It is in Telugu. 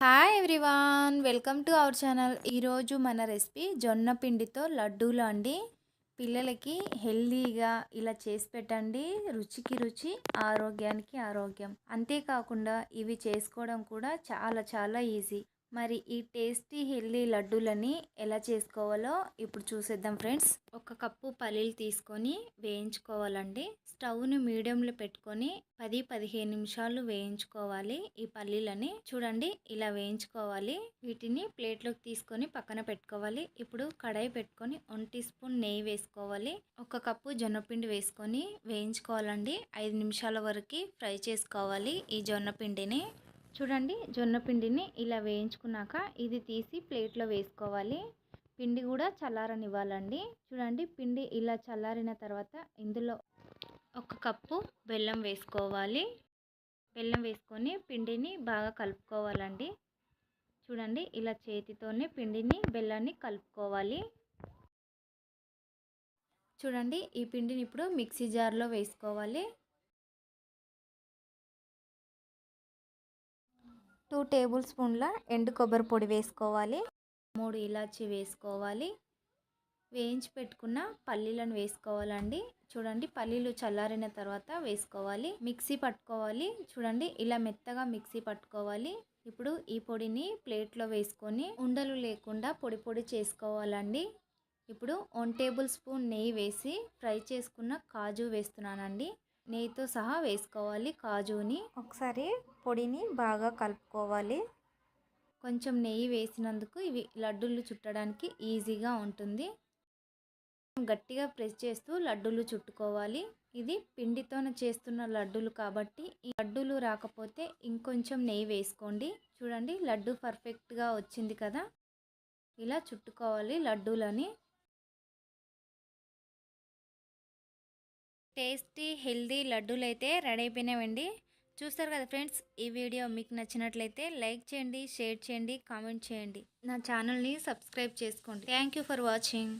Hi everyone welcome to our channel ఈరోజు మన రెసిపీ జొన్న పిండితో లడ్డూలు అండి. పిల్లలకి హెల్దీగా ఇలా చేసి పెట్టండి. రుచికి రుచి ఆరోగ్యానికి ఆరోగ్యం. అంతేకాకుండా ఇవి చేసుకోవడం కూడా చాలా చాలా ఈజీ మరి ఈ టేస్టీ హెల్దీ లడ్డూలని ఎలా చేసుకోవాలో ఇప్పుడు చూసేద్దాం ఫ్రెండ్స్. ఒక కప్పు పల్లీలు తీసుకొని వేయించుకోవాలండి. స్టవ్ని మీడియంలో పెట్టుకొని పది పదిహేను నిమిషాలు వేయించుకోవాలి ఈ పల్లీలని. చూడండి ఇలా వేయించుకోవాలి. వీటిని ప్లేట్లోకి తీసుకొని పక్కన పెట్టుకోవాలి. ఇప్పుడు కడాయి పెట్టుకొని వన్ టీ స్పూన్ నెయ్యి వేసుకోవాలి. ఒక కప్పు జొన్నపిండి వేసుకొని వేయించుకోవాలండి. ఐదు నిమిషాల వరకు ఫ్రై చేసుకోవాలి ఈ జొన్నపిండిని. చూడండి జొన్న పిండిని ఇలా వేయించుకున్నాక ఇది తీసి ప్లేట్లో వేసుకోవాలి. పిండి కూడా చల్లారనివ్వాలండి. చూడండి పిండి ఇలా చల్లారిన తర్వాత ఇందులో ఒక కప్పు బెల్లం వేసుకోవాలి. బెల్లం వేసుకొని పిండిని బాగా కలుపుకోవాలండి. చూడండి ఇలా చేతితోనే పిండిని బెల్లాన్ని కలుపుకోవాలి. చూడండి ఈ పిండిని ఇప్పుడు మిక్సీ జార్లో వేసుకోవాలి. టూ టేబుల్ స్పూన్ల ఎండు కొబ్బరి పొడి వేసుకోవాలి. మూడు ఇలాచి వేసుకోవాలి. వేయించి పెట్టుకున్న పల్లీలను వేసుకోవాలండి. చూడండి పల్లీలు చల్లారిన తర్వాత వేసుకోవాలి. మిక్సీ పట్టుకోవాలి. చూడండి ఇలా మెత్తగా మిక్సీ పట్టుకోవాలి. ఇప్పుడు ఈ పొడిని ప్లేట్లో వేసుకొని ఉండలు లేకుండా పొడి పొడి చేసుకోవాలండి. ఇప్పుడు వన్ టేబుల్ స్పూన్ నెయ్యి వేసి ఫ్రై చేసుకున్న కాజు వేస్తున్నానండి. నెయ్యితో సహా వేసుకోవాలి కాజుని. ఒకసారి పొడిని బాగా కలుపుకోవాలి. కొంచెం నెయ్యి వేసినందుకు ఇవి లడ్డూలు చుట్టడానికి ఈజీగా ఉంటుంది. గట్టిగా ప్రెస్ చేస్తూ లడ్డూలు చుట్టుకోవాలి. ఇది పిండితోన చేస్తున్న లడ్డూలు కాబట్టి ఈ లడ్డూలు రాకపోతే ఇంకొంచెం నెయ్యి వేసుకోండి. చూడండి లడ్డు పర్ఫెక్ట్గా వచ్చింది కదా. ఇలా చుట్టుకోవాలి లడ్డూలని. టేస్టీ హెల్దీ లడ్డూలు అయితే రెడీ అయిపోయినాయండి చూస్తారు కదా ఫ్రెండ్స్ ఈ వీడియో మీకు నచ్చినట్లయితే లైక్ చేయండి షేర్ చేయండి కామెంట్ చేయండి. నా ఛానల్ని సబ్స్క్రైబ్ చేసుకోండి. Thank you for watching.